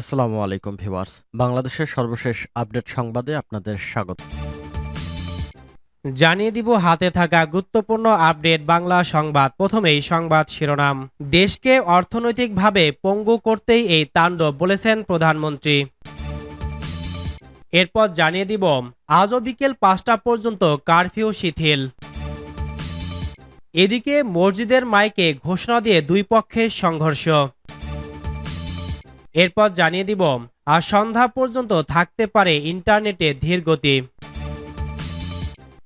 আসসালামু আলাইকুম, ভিউয়ার্স। বাংলাদেশের সর্বশেষ আপডেট সংবাদে আপনাদের স্বাগত। জানিয়ে দিব হাতে থাকা গুরুত্বপূর্ণ আপডেট বাংলা সংবাদ। প্রথমেই সংবাদ শিরোনাম। দেশকে অর্থনৈতিকভাবে পঙ্গু করতেই এই তাণ্ডব বলেছেন প্রধানমন্ত্রী। এরপর জানিয়ে দিব, আজও বিকেল পাঁচটা পর্যন্ত কারফিউ শিথিল। এদিকে মসজিদের মাইকে ঘোষণা দিয়ে দুই পক্ষের সংঘর্ষ। এরপর জানিয়ে দিব, আর সন্ধ্যা পর্যন্ত থাকতে পারে ইন্টারনেটে ধীর গতি।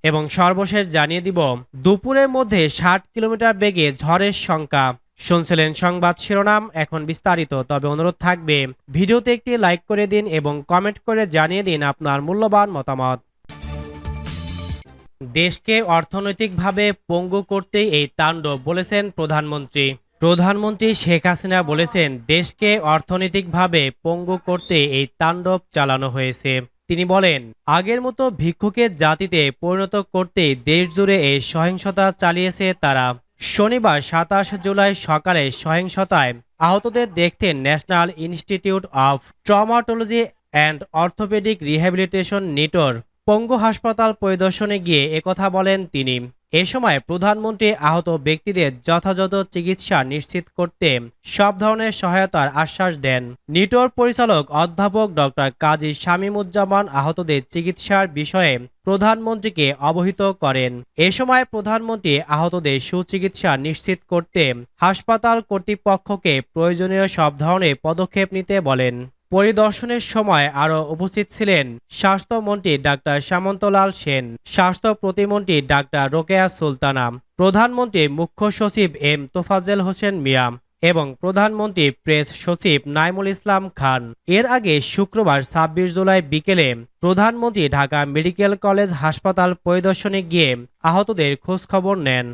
এবং সর্বশেষ জানিয়ে দিব, দুপুরের মধ্যে ষাট কিলোমিটার বেগে ঝড়ের সংখ্যা। শুনছিলেন সংবাদ শিরোনাম, এখন বিস্তারিত। তবে অনুরোধ থাকবে, ভিডিওতে একটি লাইক করে দিন এবং কমেন্ট করে জানিয়ে দিন আপনার মূল্যবান মতামত। দেশকে অর্থনৈতিকভাবে পঙ্গু করতেই এই তাণ্ডব বলেছেন প্রধানমন্ত্রী। প্রধানমন্ত্রী শেখ হাসিনা বলেছেন, দেশকে অর্থনৈতিকভাবে পঙ্গু করতে এই তাণ্ডব চালানো হয়েছে। তিনি বলেন, আগের মতো ভিক্ষুকের জাতিতে পরিণত করতে দেশজুড়ে এই সহিংসতা চালিয়েছে তারা। শনিবার সাতাশ জুলাই সকালে সহিংসতায় আহতদের দেখতেন national institute of traumatology and orthopaedic rehabilitation NITOR Pongu হাসপাতাল পরিদর্শনে গিয়ে একথা বলেন তিনি। এ সময় প্রধানমন্ত্রী আহত ব্যক্তিদের যথাযথ চিকিৎসা নিশ্চিত করতে সব ধরনের সহায়তার আশ্বাস দেন। নিটোর পরিচালক অধ্যাপক ডক্টর কাজী শামীমুজ্জামান আহতদের চিকিৎসার বিষয়ে প্রধানমন্ত্রীকে অবহিত করেন। এ সময় প্রধানমন্ত্রী আহতদের সুচিকিৎসা নিশ্চিত করতে হাসপাতাল কর্তৃপক্ষকে প্রয়োজনীয় সব ধরনের পদক্ষেপ নিতে বলেন। পরিদর্শনের সময় আরও উপস্থিত ছিলেন স্বাস্থ্যমন্ত্রী ডাক্তার সামন্তলাল সেন, স্বাস্থ্য প্রতিমন্ত্রী ডাক্তার রোকেয়া সুলতানা প্রধানমন্ত্রী মুখ্য সচিব এম তোফাজেল হোসেন মিয়া এবং প্রধানমন্ত্রী প্রেস সচিব নাইমুল ইসলাম খান। এর আগে শুক্রবার ছাব্বিশ জুলাই বিকেলে প্রধানমন্ত্রী ঢাকা মেডিকেল কলেজ হাসপাতাল পরিদর্শনে গিয়ে আহতদের খোঁজখবর নেন।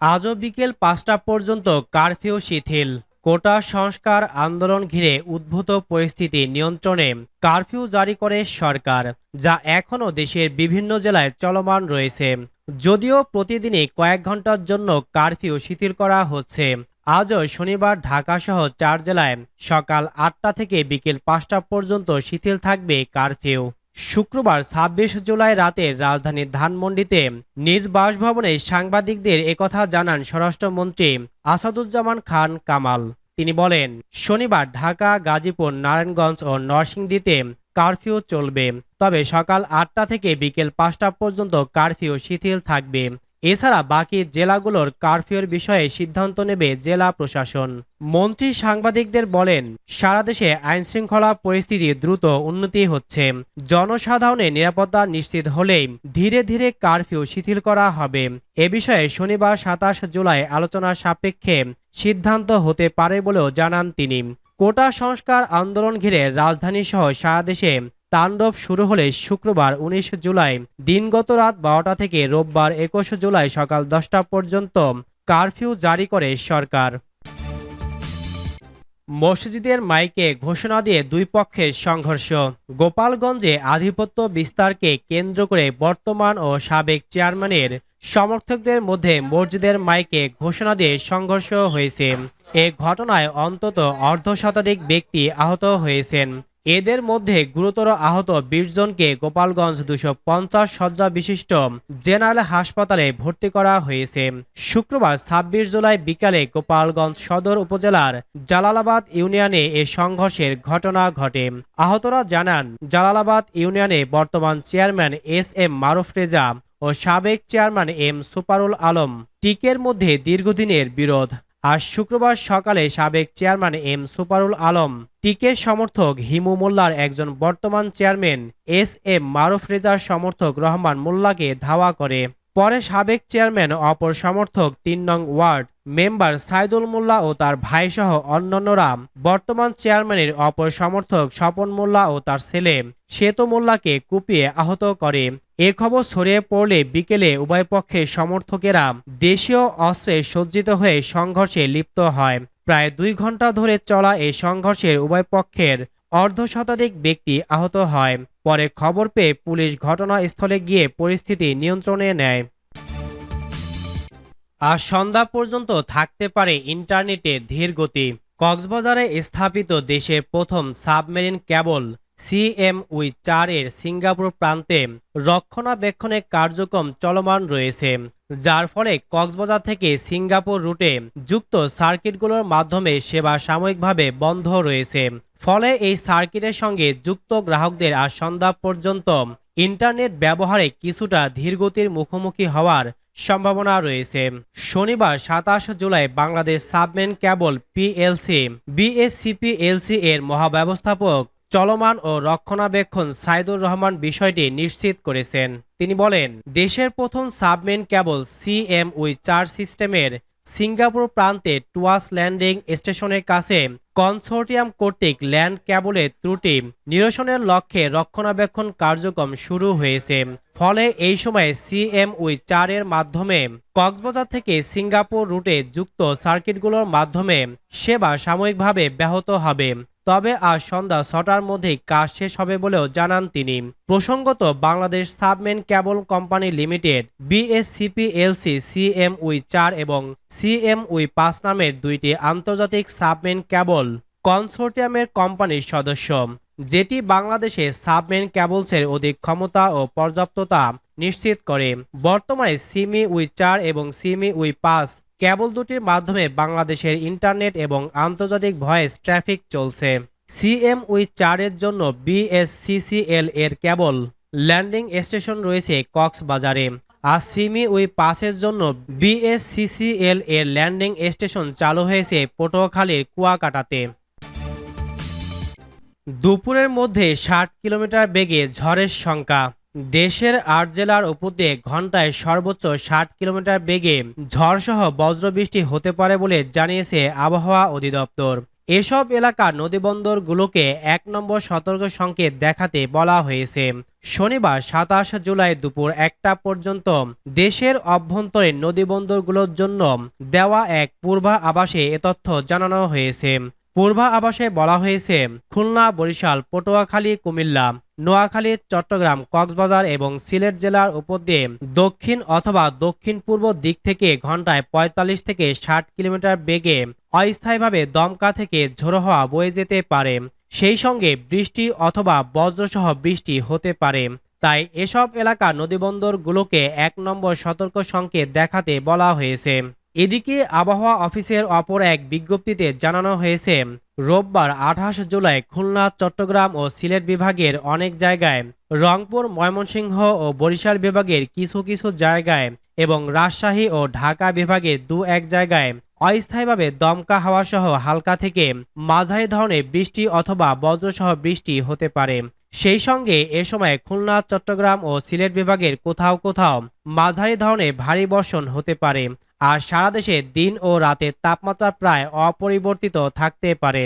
আজও বিকেল পাঁচটা পর্যন্ত কারফিউ শিথিল কোটা সংস্কার আন্দোলন ঘিরে উদ্ভূত পরিস্থিতি নিয়ন্ত্রণে কারফিউ জারি করে সরকার, যা এখনও দেশের বিভিন্ন জেলায় চলমান রয়েছে। যদিও প্রতিদিনই কয়েক ঘণ্টার জন্য কারফিউ শিথিল করা হচ্ছে। আজও শনিবার ঢাকাসহ চার জেলায় সকাল আটটা থেকে বিকেল পাঁচটা পর্যন্ত শিথিল থাকবে কারফিউ। শুক্রবার ছাব্বিশ জুলাই রাতে রাজধানীর ধানমন্ডিতে নিজ বাসভবনে সাংবাদিকদের একথা জানান স্বরাষ্ট্রমন্ত্রী আসাদুজ্জামান খান কামাল। তিনি বলেন, শনিবার ঢাকা, গাজীপুর, নারায়ণগঞ্জ ও নরসিংদীতে কারফিউ চলবে। তবে সকাল আটটা থেকে বিকেল পাঁচটা পর্যন্ত কারফিউ শিথিল থাকবে। এছাড়া বাকি জেলাগুলোর কারফিউর বিষয়ে সিদ্ধান্ত নেবে জেলা প্রশাসন। মন্ত্রী সাংবাদিকদের বলেন, সারা দেশে আইনশৃঙ্খলা পরিস্থিতি দ্রুত উন্নতি হচ্ছে। জনসাধারণের নিরাপত্তা নিশ্চিত হলেই ধীরে ধীরে কারফিউ শিথিল করা হবে। এ বিষয়ে শনিবার সাতাশ জুলাই আলোচনা সাপেক্ষে সিদ্ধান্ত হতে পারে বলেও জানান তিনি। কোটা সংস্কার আন্দোলন ঘিরে রাজধানী সহ সারা দেশে তাণ্ডব শুরু হলে শুক্রবার উনিশ জুলাই, দিনগত রাত বারোটা থেকে রোববার একুশ জুলাই সকাল দশটা পর্যন্ত কারফিউ জারি করে সরকার। মসজিদের মাইকে ঘোষণা দিয়ে দুই পক্ষের সংঘর্ষ। গোপালগঞ্জে আধিপত্য বিস্তারকে কেন্দ্র করে বর্তমান ও সাবেক চেয়ারম্যানের সমর্থকদের মধ্যে মসজিদের মাইকে ঘোষণা দিয়ে সংঘর্ষ হয়েছে। এ ঘটনায় অন্তত অর্ধ শতাধিক ব্যক্তি আহত হয়েছেন। এদের মধ্যে গুরুতর আহত বিশ জনকে গোপালগঞ্জ দুশো পঞ্চাশ শয্যা বিশিষ্ট জেনারেল হাসপাতালে ভর্তি করা হয়েছে। শুক্রবার ছাব্বিশ জুলাই বিকালে গোপালগঞ্জ সদর উপজেলার জালালাবাদ ইউনিয়নে এ সংঘর্ষের ঘটনা ঘটে। আহতরা জানান, জালালাবাদ ইউনিয়নে বর্তমান chairman S M Maruf Reza ও সাবেক চেয়ারম্যান এম সুপারুল আলম টিকের মধ্যে দীর্ঘদিনের বিরোধ। আজ শুক্রবার সকালে সাবেক চেয়ারম্যান এম সুপারুল আলম টিকে সমর্থক হিমু মোল্লার একজন বর্তমান চেয়ারম্যান এস এম মারুফ রেজার সমর্থক রহমান মোল্লাকে ধাওয়া করে। পরে সাবেক চেয়ারম্যান অপর সমর্থক তিন নং ওয়ার্ড মেম্বার সাইদুল মোল্লা ও তার ভাইসহ অন্যান্যরা বর্তমান চেয়ারম্যানের অপর সমর্থক স্বপন মোল্লা ও তার ছেলে শ্বেত মোল্লাকে কুপিয়ে আহত করে। এ খবর ছড়িয়ে পড়লে বিকেলে উভয় পক্ষের সমর্থকেরা দেশীয় অস্ত্রে সজ্জিত হয়ে সংঘর্ষে লিপ্ত হয়। প্রায় দুই ঘণ্টা ধরে চলা এই সংঘর্ষের উভয় পক্ষের অর্ধ শতাধিক ব্যক্তি আহত হয়। পরে খবর পেয়ে পুলিশ ঘটনাস্থলে গিয়ে পরিস্থিতি নিয়ন্ত্রণে নেয়। আর সন্ধ্যা পর্যন্ত থাকতে পারে ইন্টারনেটের ধীর গতি কক্সবাজারে স্থাপিত দেশের প্রথম সাবমেরিন কেবল সিএমউই চার এর সিঙ্গাপুর প্রান্তে রক্ষণাবেক্ষণের কার্যক্রম চলমান রয়েছে, যার ফলে কক্সবাজার থেকে সিঙ্গাপুর রুটে যুক্ত সার্কিটগুলোর মাধ্যমে সেবা সাময়িকভাবে বন্ধ রয়েছে। ফলে এই সার্কিটের সঙ্গে যুক্ত গ্রাহকদের আজ সন্ধ্যা পর্যন্ত ইন্টারনেট ব্যবহারে কিছুটা ধীরগতির মুখোমুখি হওয়ার সম্ভাবনা রয়েছে। শনিবার সাতাশ July Bangladesh submarine cable PLC BSCPLC এর মহাব্যবস্থাপক চলমান ও রক্ষণাবেক্ষণ সাইদুর রহমান বিষয়টি নিশ্চিত করেছেন। তিনি বলেন, দেশের প্রথম সাবমেন কেবল সিএমউই চার সিস্টেমের সিঙ্গাপুর প্রান্তে টুয়াস ল্যান্ডিং স্টেশনের কাছে কনসোর্টিয়াম কর্তৃক ল্যান্ড ক্যাবলের ত্রুটি নিরসনের লক্ষ্যে রক্ষণাবেক্ষণ কার্যক্রম শুরু হয়েছে। ফলে এই সময় সিএমউই চারের মাধ্যমে কক্সবাজার থেকে সিঙ্গাপুর রুটে যুক্ত সার্কিটগুলোর মাধ্যমে সেবা সাময়িকভাবে ব্যাহত হবে। তবে আজ সন্ধ্যা ছটার মধ্যেই কাজ শেষ হবে বলেও জানান তিনি। প্রসঙ্গত, Bangladesh submarine cable company limited, BSCPLC, সিএমউই চার এবং সিএমউই পাঁচ নামের দুইটি আন্তর্জাতিক সাবমেন কেবল কনসোর্টিয়ামের কোম্পানির সদস্য, যেটি বাংলাদেশে সাবমেন কেবলসের অধিক ক্ষমতা ও পর্যাপ্ততা নিশ্চিত করে। বর্তমানে সিমি উই চার এবং সিমি উই পাঁচ কেবল দুটির মাধ্যমে বাংলাদেশের ইন্টারনেট এবং আন্তর্জাতিক ভয়েস ট্রাফিক চলছে। সিএম উই চারের জন্য বিএসসিসিএল এর কেবল ল্যান্ডিং স্টেশন রয়েছে কক্সবাজারে। আর সিমি উই পাসের জন্য বিএসসিসিএল এর ল্যান্ডিং স্টেশন চালু হয়েছে পটুয়াখালীর কুয়াকাটাতে। দুপুরের মধ্যে ষাট কিলোমিটার বেগে ঝড়ের সংখ্যা। দেশের আট জেলার উপর দিয়ে ঘন্টায় সর্বোচ্চ ষাট কিলোমিটার বেগে ঝড়সহ বজ্রবৃষ্টি হতে পারে বলে জানিয়েছে আবহাওয়া অধিদপ্তর। এসব এলাকার নদীবন্দরগুলোকে এক নম্বর সতর্ক সংকেত দেখাতে বলা হয়েছে। শনিবার সাতাশ জুলাই দুপুর একটা পর্যন্ত দেশের অভ্যন্তরে নদীবন্দরগুলোর জন্য দেওয়া এক পূর্বা আবাসে এ তথ্য জানানো হয়েছে। পূর্বা আবাসে বলা হয়েছে, খুলনা, বরিশাল, পটুয়াখালী, কুমিল্লা, নোয়াখালী, চট্টগ্রাম, কক্সবাজার এবং সিলেট জেলার উপর দিয়ে দক্ষিণ অথবা দক্ষিণ পূর্ব দিক থেকে ঘন্টায় ৪৫ থেকে ষাট কিলোমিটার বেগে অস্থায়ীভাবে দমকা থেকে ঝোড়ো হওয়া বয়ে যেতে পারে। সেই সঙ্গে বৃষ্টি অথবা বজ্রসহ বৃষ্টি হতে পারে। তাই এসব এলাকা নদীবন্দরগুলোকে এক নম্বর সতর্ক সংকেত দেখাতে বলা হয়েছে। এদিকে আবহাওয়া অফিসের অপর এক বিজ্ঞপ্তিতে জানানো হয়েছে, রোববার আঠাশ জুলাই খুলনা, চট্টগ্রাম ও সিলেট বিভাগের অনেক জায়গায়, রংপুর, ময়মনসিংহ ও বরিশাল বিভাগের কিছু কিছু জায়গায় এবং রাজশাহী ও ঢাকা বিভাগের দু এক জায়গায় অস্থায়ীভাবে দমকা হাওয়া সহ হালকা থেকে মাঝারি ধরনের বৃষ্টি অথবা বজ্রসহ বৃষ্টি হতে পারে। সেই সঙ্গে এ সময় খুলনা, চট্টগ্রাম ও সিলেট বিভাগের কোথাও কোথাও মাঝারি ধরনের ভারী বর্ষণ হতে পারে। আর সারা দেশে দিন ও রাতের তাপমাত্রা প্রায় অপরিবর্তিত থাকতে পারে।